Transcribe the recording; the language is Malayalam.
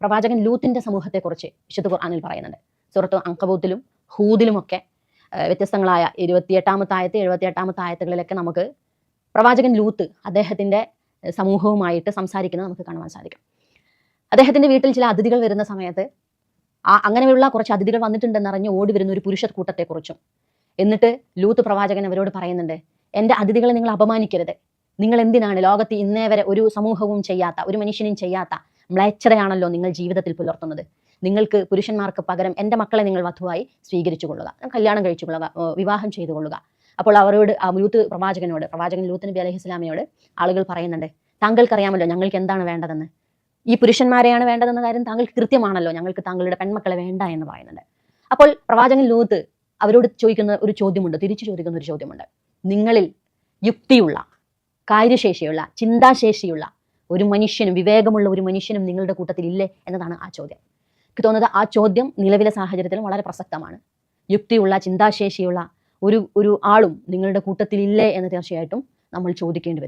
പ്രവാചകൻ ലൂത്തിന്റെ സമൂഹത്തെക്കുറിച്ച് വിശുദ്ധ ഖുർആാനിൽ പറയുന്നുണ്ട്. സുഹൃത്തു അങ്കബൂത്തിലും ഹൂദിലുമൊക്കെ വ്യത്യസ്തങ്ങളായ ഇരുപത്തിയെട്ടാമത്തെ ആയത്ത് എഴുപത്തിയെട്ടാമത്തെ ആയത്തുകളിലൊക്കെ നമുക്ക് പ്രവാചകൻ ലൂത്ത് അദ്ദേഹത്തിന്റെ സമൂഹവുമായിട്ട് സംസാരിക്കുന്നത് നമുക്ക് കാണുവാൻ സാധിക്കും. അദ്ദേഹത്തിന്റെ വീട്ടിൽ ചില അതിഥികൾ വരുന്ന സമയത്ത് ആ അങ്ങനെയുള്ള കുറച്ച് അതിഥികൾ വന്നിട്ടുണ്ടെന്ന് അറിഞ്ഞ് ഓടി വരുന്ന ഒരു പുരുഷ കൂട്ടത്തെക്കുറിച്ചും എന്നിട്ട് ലൂത്ത് പ്രവാചകൻ അവരോട് പറയുന്നുണ്ട് എന്റെ അതിഥികളെ നിങ്ങൾ അപമാനിക്കരുത്. നിങ്ങൾ എന്തിനാണ് ലോകത്ത് ഇന്നേ വരെ ഒരു സമൂഹവും ചെയ്യാത്ത ഒരു മനുഷ്യനും ചെയ്യാത്ത മ്ലേച്ഛതയാണല്ലോ നിങ്ങൾ ജീവിതത്തിൽ പുലർത്തുന്നത്. നിങ്ങൾക്ക് പുരുഷന്മാർക്ക് പകരം എന്റെ മക്കളെ നിങ്ങൾ വധുവായി സ്വീകരിച്ചു കൊള്ളുക കല്യാണം കഴിച്ചു കൊള്ളുക വിവാഹം ചെയ്തു കൊള്ളുക അപ്പോൾ അവരോട് ലൂത്ത് പ്രവാചകനോട് പ്രവാചകൻ ലൂത്ത് നബി അലഹി ഇസ്ലാമിയോട് ആളുകൾ പറയുന്നുണ്ട് താങ്കൾക്കറിയാമല്ലോ ഞങ്ങൾക്ക് എന്താണ് വേണ്ടതെന്ന്? ഈ പുരുഷന്മാരെയാണ് വേണ്ടതെന്ന കാര്യം താങ്കൾക്ക് കൃത്യമാണല്ലോ ഞങ്ങൾക്ക് താങ്കളുടെ പെൺമക്കളെ വേണ്ട എന്ന് പറയുന്നുണ്ട്. അപ്പോൾ പ്രവാചകൻ ലൂത്ത് അവരോട് ചോദിക്കുന്ന ഒരു ചോദ്യമുണ്ട് തിരിച്ചു ചോദിക്കുന്ന ഒരു ചോദ്യമുണ്ട്. നിങ്ങളിൽ യുക്തിയുള്ള കാര്യശേഷിയുള്ള ചിന്താശേഷിയുള്ള ഒരു മനുഷ്യനും വിവേകമുള്ള ഒരു മനുഷ്യനും നിങ്ങളുടെ കൂട്ടത്തിൽ ഇല്ലേ എന്നതാണ് ആ ചോദ്യം. എനിക്ക് തോന്നുന്നത് ആ ചോദ്യം നിലവിലെ സാഹചര്യത്തിലും വളരെ പ്രസക്തമാണ്. യുക്തിയുള്ള ചിന്താശേഷിയുള്ള ഒരു ഒരു ആളും നിങ്ങളുടെ കൂട്ടത്തിൽ ഇല്ലേ എന്ന് തീർച്ചയായിട്ടും നമ്മൾ ചോദിക്കേണ്ടി വരും.